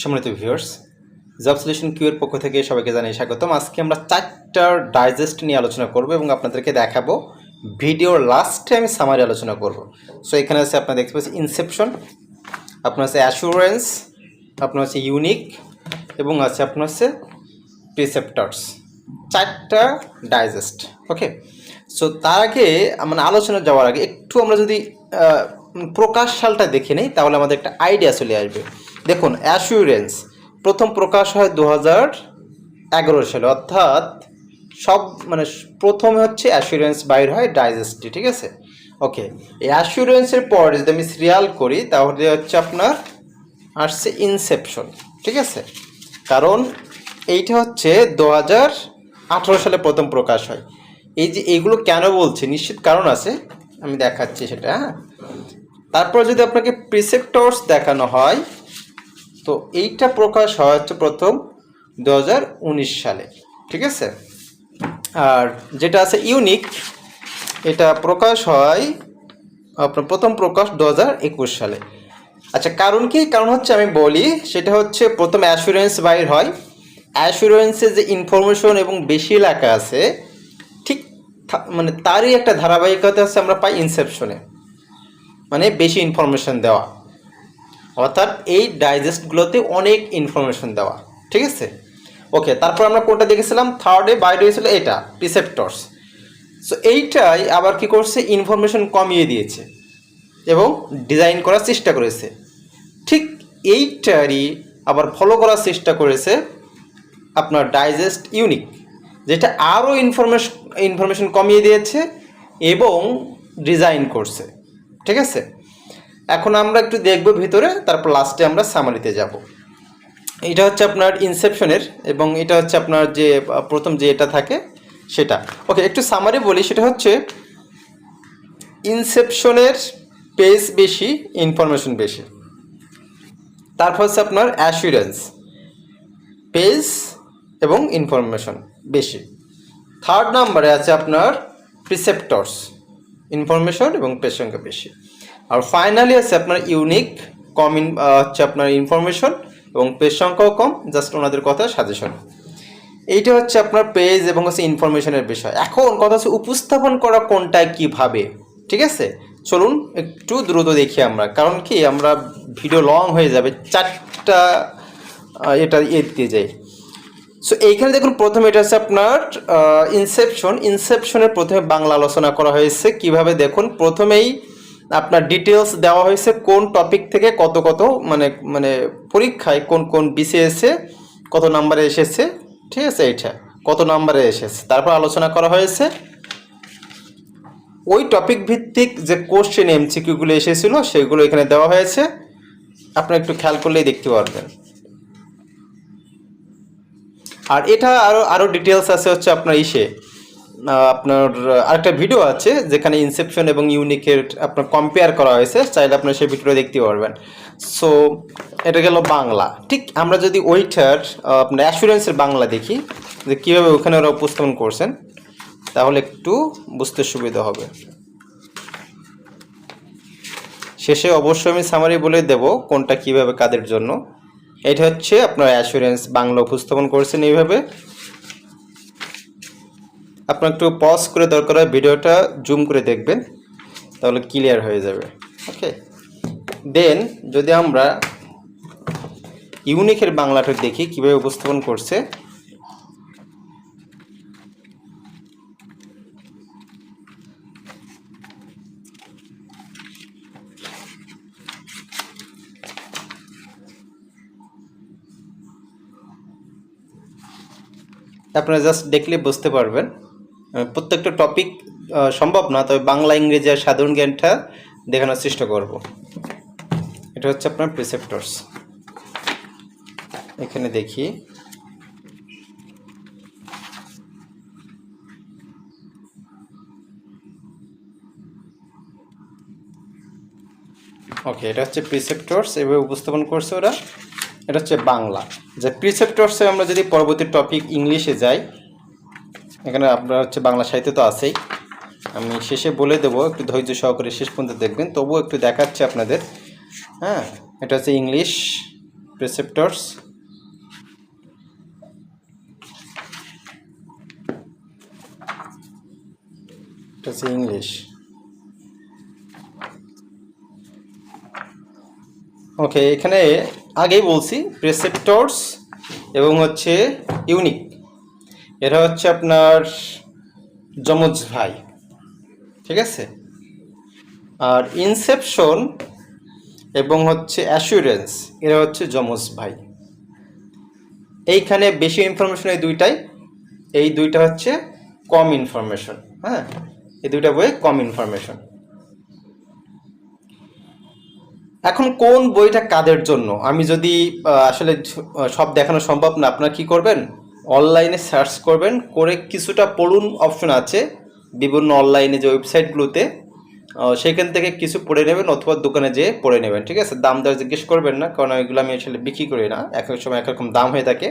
সম্মানিত viewers job solution Q এর পক্ষ থেকে সবাইকে জানাই স্বাগতম। আজকে আমরা চারটার ডাইজেস্ট নিয়ে আলোচনা করব এবং আপনাদেরকে দেখাবো ভিডিওর লাস্টে আমি সামারি আলোচনা করব। সো এখানে আছে আপনার দেখতে পাচ্ছি ইনসেপশন আপনার আছে অ্যাসুরেন্স আপনার আছে ইউনিক এবং আছে আপনার আছে প্রিসেপ্টার্স চারটা ডাইজেস্ট ওকে সো তার আগে মানে আলোচনা যাওয়ার আগে একটু আমরা যদি প্রকাশ সালটা দেখে নিই, তাহলে আমাদের একটা আইডিয়া চলে আসবে। দেখুন অ্যাসুরেন্স প্রথম প্রকাশ হয় দু হাজার এগারো সালে। অর্থাৎ সব মানে প্রথমে হচ্ছে অ্যাসুরেন্স বাইর হয় ডাইজেস্টি ঠিক আছে? ওকে এই অ্যাসুরেন্সের পর যদি আমি সিরিয়াল করি, তাহলে হচ্ছে আপনার আসছে ইনসেপশন ঠিক আছে? কারণ এইটা হচ্ছে দু হাজার আঠেরো সালে প্রথম প্রকাশ হয়। এই যে এইগুলো কেন বলছি? নিশ্চিত কারণ আছে, আমি দেখাচ্ছি সেটা হ্যাঁ? তারপর যদি আপনাকে প্রিসেপ্টর্স দেখানো হয় তো এইটা প্রকাশ হয় হচ্ছে প্রথম দু হাজার উনিশ সালে, ঠিক আছে? আর যেটা আছে ইউনিক এটা প্রকাশ হয়, আপনার প্রথম প্রকাশ দু সালে। আচ্ছা কারণ কি? কারণ হচ্ছে আমি বলি, সেটা হচ্ছে প্রথম অ্যাসুরেন্স বাইর হয়। অ্যাসুরেন্সে যে ইনফরমেশন এবং বেশি লেখা আছে, ঠিক মানে তারই একটা ধারাবাহিকতা আছে আমরা পাই ইনসেপশনে মানে বেশি ইনফরমেশন দেওয়া। অর্থাৎ এই ডাইজেস্টগুলোতে অনেক ইনফরমেশন দেওয়া, ঠিক আছে? ওকে তারপর আমরা কোনটা দেখেছিলাম? থার্ডে বাইরে হয়েছিল এটা প্রিসেপ্টর্স সো এইটাই আবার কি করছে? ইনফরমেশন কমিয়ে দিয়েছে এবং ডিজাইন করার চেষ্টা করেছে। ঠিক এইটারই আবার ফলো করার চেষ্টা করেছে আপনার ডাইজেস্ট ইউনিক যেটা আরও ইনফরমেশন ইনফরমেশন কমিয়ে দিয়েছে এবং ডিজাইন করছে, ঠিক আছে? এখন আমরা একটু দেখব ভিতরে, তারপর লাস্টে আমরা সামারিতে যাব। এটা হচ্ছে আপনার ইনসেপশনের এবং এটা হচ্ছে আপনার যে প্রথম যে এটা থাকে সেটা। ওকে একটু সামারি বলি, সেটা হচ্ছে ইনসেপশনের পেজ বেশি ইনফরমেশন বেশি। তারপর হচ্ছে আপনার অ্যাসুরেন্স পেজ এবং ইনফরমেশন বেশি। থার্ড নাম্বারে আছে আপনার প্রিসেপ্টর্স ইনফরমেশন এবং পেজ সংখ্যা বেশি। আর ফাইনালি আছে আপনার ইউনিক কম হচ্ছে আপনার ইনফরমেশন এবং পেজ সংখ্যাও কম জাস্ট ওনাদের কথা সাজেশন এইটা হচ্ছে আপনার পেজ এবং হচ্ছে ইনফরমেশনের বিষয়। এখন কথা হচ্ছে উপস্থাপন করা কোনটায় কীভাবে, ঠিক আছে? চলুন একটু দ্রুত দেখি আমরা, কারণ কি আমরা ভিডিও লং হয়ে যাবে, চারটা এটা ইয়ে দিয়ে যাই। সো এইখানে দেখুন প্রথমে এটা হচ্ছে আপনার ইনসেপশন ইনসেপশনের প্রথমে বাংলা আলোচনা করা হয়েছে। কীভাবে দেখুন? প্রথমেই আপনার ডিটেলস দেওয়া হয়েছে কোন টপিক থেকে কত কত মানে মানে পরীক্ষায় কোন কোন বিসিএসে কত নাম্বারে এসেছে, ঠিক আছে এইটা, কত নাম্বারে এসেছে, তারপর আলোচনা করা হয়েছে। ওই টপিক ভিত্তিক যে কোশ্চেন এমসিকিউগুলো এসেছিল সেগুলো এখানে দেওয়া হয়েছে, আপনারা একটু খেয়াল করলেই দেখতে পারবেন। আর এটা আরও আরও ডিটেলস আছে হচ্ছে আপনার ইসে। আপনার আরেকটা ভিডিও আছে যেখানে ইনসেপশন এবং ইউনিকের আপনার কম্পেয়ার করা হয়েছে। চাইলে আপনার সেই ভিডিওটা দেখতে পারবেন। সো এটা গেল বাংলা। ঠিক আমরা যদি ওইটার আপনার অ্যাসুরেন্সের বাংলা দেখি, যে কীভাবে ওখানে ওরা উপস্থাপন করছেন, তাহলে একটু বুঝতে সুবিধা হবে। শেষে অবশ্যই আমি সামারি বলে দেব কোনটা কীভাবে কাদের জন্য। এটা হচ্ছে আপনার অ্যাসুরেন্স বাংলা উপস্থাপন করেছেন এইভাবে। আপনার একটু পজ করে দরকার হয়, ভিডিওটা জুম করে দেখবেন, তাহলে ক্লিয়ার হয়ে যাবে। ওকে দেন যদি আমরা ইউনিকের বাংলাটা দেখি, কীভাবে উপস্থাপন করছে, আপনারা জাস্ট দেখলে বুঝতে পারবেন। প্রত্যেকটা টপিক সম্ভব না, তবে বাংলা, ইংরেজি আর সাধারণ জ্ঞানটা দেখানোর চেষ্টা করব। এটা হচ্ছে আপনার প্রিসেপ্টর্স এখানে দেখি। ওকে এটা হচ্ছে প্রিসেপ্টর্স এভাবে উপস্থাপন করছে ওরা। এটা হচ্ছে বাংলা। যে প্রিসেপ্টর্সে আমরা যদি পরবর্তী টপিক ইংলিশে যাই এখানে আপনার হচ্ছে বাংলা সাহিত্য তো আছেই। আমি শেষে বলে দেবো, একটু ধৈর্য সহকারে শেষ পর্যন্ত দেখবেন। তবুও একটু দেখাচ্ছে আপনাদের। হ্যাঁ এটা হচ্ছে ইংলিশ প্রেসেপ্টরস এটা হচ্ছে ইংলিশ। ওকে এখানে আগেই বলছি প্রেসেপ্টরস এবং হচ্ছে ইউনিক এরা হচ্ছে আপনার যমজ ভাই, ঠিক আছে? আর ইনসেপশন এবং হচ্ছে অ্যাসুরেন্স এরা হচ্ছে যমজ ভাই। এইখানে বেশি ইনফরমেশন এই দুইটাই, এই দুইটা হচ্ছে কম ইনফরমেশন হ্যাঁ? এই দুইটা বই কম ইনফরমেশন এখন কোন বইটা কাদের জন্য? আমি যদি আসলে সব দেখানো সম্ভব না, আপনারা কি করবেন? অনলাইনে সার্চ করবেন, করে কিছুটা পড়ুন অপশন আছে, বিভিন্ন অনলাইনে যে ওয়েবসাইটগুলোতে সেখান থেকে কিছু পড়ে নেবেন অথবা দোকানে যেয়ে পড়ে নেবেন, ঠিক আছে? দাম দর জিজ্ঞেস করবেন না, কারণ এগুলো আমি আসলে বিক্রি করি না, এক এক সময় এক রকম দাম হয়ে থাকে।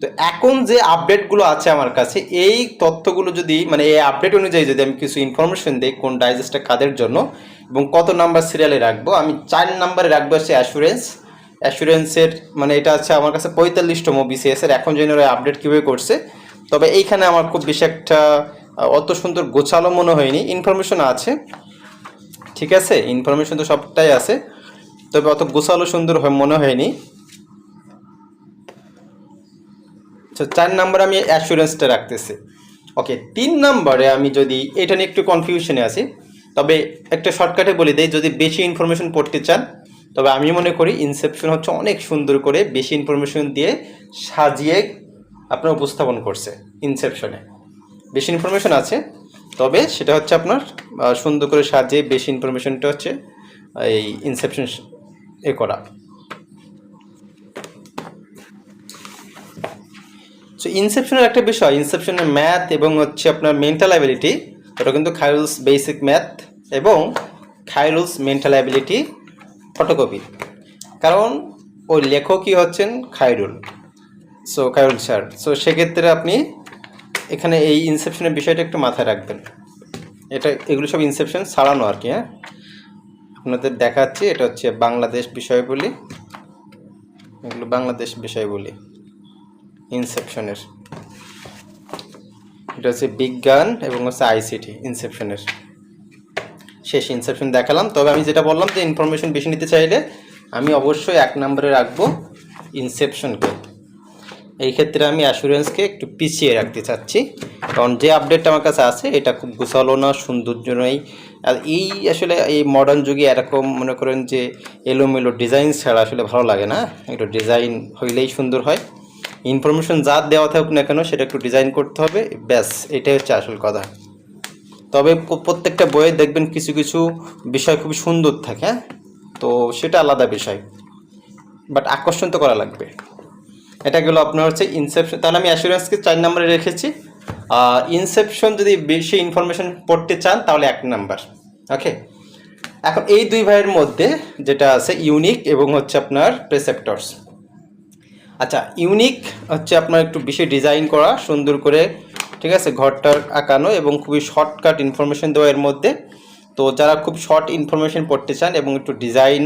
তো এখন যে আপডেটগুলো আছে আমার কাছে, এই তথ্যগুলো যদি মানে এই আপডেট অনুযায়ী যদি আমি কিছু ইনফরমেশন দিই কোন ডাইজেস্টটা কাদের জন্য এবং কত নাম্বার সিরিয়ালে রাখব, আমি চার নাম্বারে রাখব হচ্ছে অ্যাসুরেন্স অ্যাসুরেন্সের মানে এটা আছে আমার কাছে পঁয়তাল্লিশতম বিসিএস এর, এখন যেন আপডেট কীভাবে করছে। তবে এইখানে আমার খুব বেশি একটা অত সুন্দর গোছালো মনে হয়নি। ইনফরমেশন আছে, ঠিক আছে? ইনফরমেশন তো সবটাই আছে, তবে অত গোছালো সুন্দর মনে হয়নি। তো চার নম্বরে আমি অ্যাসুরেন্সটা রাখতেছি। ওকে, তিন নম্বরে আমি যদি, এটা নিয়ে একটু কনফিউশনে আছি, তবে একটা শর্টকাটে বলে দেই, যদি বেশি ইনফরমেশন পড়তে চান তবে আমি মনে করি ইনসেপশন হচ্ছে অনেক সুন্দর করে বেশি ইনফরমেশন দিয়ে সাজিয়ে আপনার উপস্থাপন করছে ইনসেপশনে বেশি ইনফরমেশন আছে, তবে সেটা হচ্ছে আপনার সুন্দর করে সাজিয়ে বেশি ইনফরমেশনটা হচ্ছে এই ইনসেপশন এ করা। সো ইনসেপশনের একটা বিষয় ইনসেপশনের ম্যাথ এবং হচ্ছে আপনার মেন্টাল অ্যাবিলিটি ওটা কিন্তু খাইরুলস বেসিক ম্যাথ এবং খাইরুলস মেন্টাল অ্যাবিলিটি ফটোকপি কারণ ওই লেখকই হচ্ছেন Khairul so Khairul sir so সেক্ষেত্রে আপনি এখানে এই ইনসেপশনের বিষয়টা একটু মাথায় রাখবেন। এটা, এগুলো সব ইনসেপশন ছাড়ানো আর কি হ্যাঁ? আপনাদের দেখাচ্ছি, এটা হচ্ছে বাংলাদেশ বিষয়বলি। এগুলো বাংলাদেশ বিষয়বলি ইনসেপশনের এটা হচ্ছে বিজ্ঞান এবং হচ্ছে আইসিটি ইনসেপশনের শেষ ইনসেপশন দেখালাম। তবে আমি যেটা বললাম যে ইনফরমেশন বেশি নিতে চাইলে আমি অবশ্যই এক নম্বরে রাখব ইনসেপশনকে এই ক্ষেত্রে আমি অ্যাসুরেন্সকে একটু পিছিয়ে রাখতে চাচ্ছি। কারণ যে আপডেটটা আমার কাছে আছে, এটা খুব গুছালো না, সৌন্দর্য নেই। আর এই আসলে এই মডার্ন যুগে এরকম মনে করেন যে এলোমেলো ডিজাইন ছাড়া আসলে ভালো লাগে না। একটু ডিজাইন হইলেই সুন্দর হয়। ইনফরমেশন যা দেওয়া থাকুক না কেন, সেটা একটু ডিজাইন করতে হবে। ব্যাস, এটাই হচ্ছে আসল কথা। তবে প্রত্যেকটা বইয়ে দেখবেন কিছু কিছু বিষয় খুবই সুন্দর থাকে হ্যাঁ? তো সেটা আলাদা বিষয়। বাট আকর্ষণ তো করা লাগবে। এটা গেলো আপনার হচ্ছে ইনসেপশন তাহলে আমি অ্যাসুরেন্সকে চার নম্বরে রেখেছি। ইনসেপশন যদি বেশি ইনফরমেশন পড়তে চান, তাহলে এক নাম্বার। ওকে এখন এই দুই ভাইয়ের মধ্যে যেটা আছে ইউনিক এবং হচ্ছে আপনার প্রেসেপ্টরস আচ্ছা ইউনিক হচ্ছে আপনার একটু বেশি ডিজাইন করা, সুন্দর করে ঠিক আছে? ঘরটার আঁকানো এবং খুবই শর্টকাট ইনফরমেশন দেওয়া এর মধ্যে। তো যারা খুব শর্ট ইনফরমেশন পড়তে চান এবং একটু ডিজাইন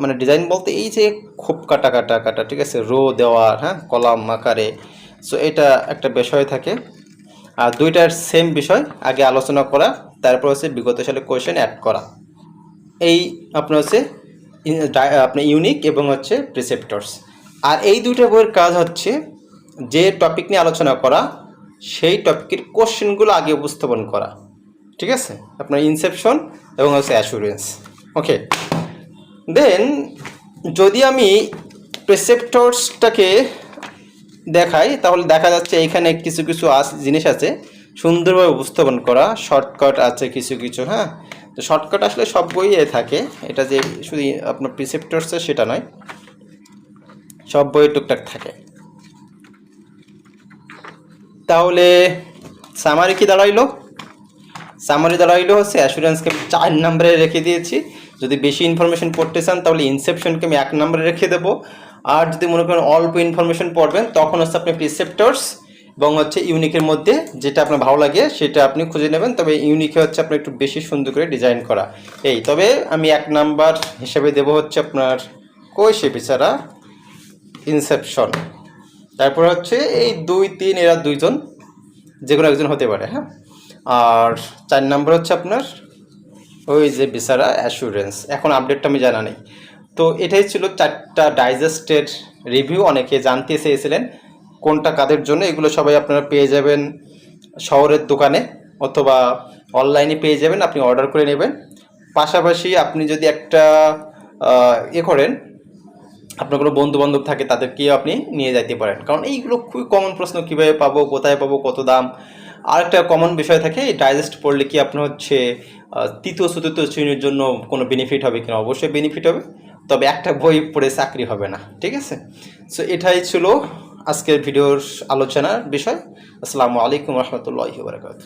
মানে ডিজাইন বলতে এই যে খুব কাটা কাটা কাটা ঠিক আছে? রো দেওয়া হ্যাঁ? কলাম আকারে। সো এটা একটা বিষয় থাকে। আর দুইটার সেম বিষয়, আগে আলোচনা করা, তারপর হচ্ছে বিগত সালে কোয়েশন অ্যাড করা। এই আপনার হচ্ছে আপনার ইউনিক এবং হচ্ছে প্রিসেপ্টরস আর এই দুইটা বইয়ের কাজ হচ্ছে যে টপিক নিয়ে আলোচনা করা সেই টপিকের কোশ্চেনগুলো আগে উপস্থাপন করা। ঠিক আছে? আপনার ইনসেপশন এবং হচ্ছে অ্যাসুরেন্স ওকে দেন যদি আমি প্রেসেপ্টরসটাকে দেখাই, তাহলে দেখা যাচ্ছে এখানে কিছু কিছু আস, জিনিস আছে। সুন্দরভাবে উপস্থাপন করা। শর্টকাট আছে কিছু কিছু হ্যাঁ? তো শর্টকাট আসলে সব বইয়ে থাকে। এটা যে শুধু আপনার প্রিসেপ্টরসে সেটা নয়। সব বইয়ে টুকটাক থাকে। তাহলে সামারি কি দাঁড়াইলো? সামারি দাঁড়াইলো হচ্ছে অ্যাসুরেন্সকে আমি চার নম্বরে রেখে দিয়েছি। যদি বেশি ইনফরমেশন পড়তে চান, তাহলে ইনসেপশনকে আমি এক নম্বরে রেখে দেবো। আর যদি মনে করেন অল্প ইনফরমেশন পড়বেন, তখন হচ্ছে আপনি প্রিসেপ্টরস এবং হচ্ছে ইউনিকের মধ্যে যেটা আপনার ভালো লাগে, সেটা আপনি খুঁজে নেবেন। তবে ইউনিকে হচ্ছে আপনার একটু বেশি সুন্দর করে ডিজাইন করা। এই, তবে আমি এক নাম্বার হিসেবে দেবো হচ্ছে আপনার কই সে বেচারা ইনসেপশন তারপর হচ্ছে এই দুই, তিন, এরা দুইজন যে কোনো একজন হতে পারে হ্যাঁ? আর চার নাম্বার হচ্ছে আপনার ওই যে বেচারা অ্যাসুরেন্স এখন আপডেটটা আমি জানা নেই। তো এটাই ছিল চারটা ডাইজেস্টেড রিভিউ অনেকে জানতে চেয়েছিলেন কোনটা কাদের জন্য। এগুলো সবাই আপনারা পেয়ে যাবেন শহরের দোকানে অথবা অনলাইনে পেয়ে যাবেন। আপনি অর্ডার করে নেবেন। পাশাপাশি আপনি যদি একটা ইয়ে করেন আপনার কোনো বন্ধু বান্ধব থাকে, তাদেরকেও আপনি নিয়ে যাইতে পারেন। কারণ এইগুলো খুবই কমন প্রশ্ন, কীভাবে পাবো, কোথায় পাবো, কত দাম? আর একটা কমন বিষয় থাকে ডাইজেস্ট পড়লে কি আপনার হচ্ছে তৃতীয়, চতুর্থ শ্রেণির জন্য কোনো বেনিফিট হবে কিনা? অবশ্যই বেনিফিট হবে, তবে একটা বই পড়ে চাকরি হবে না, ঠিক আছে? সো এটাই ছিল আজকের ভিডিওর আলোচনার বিষয়। আসসালামু আলাইকুম রহমতুল্লাহি বারকাত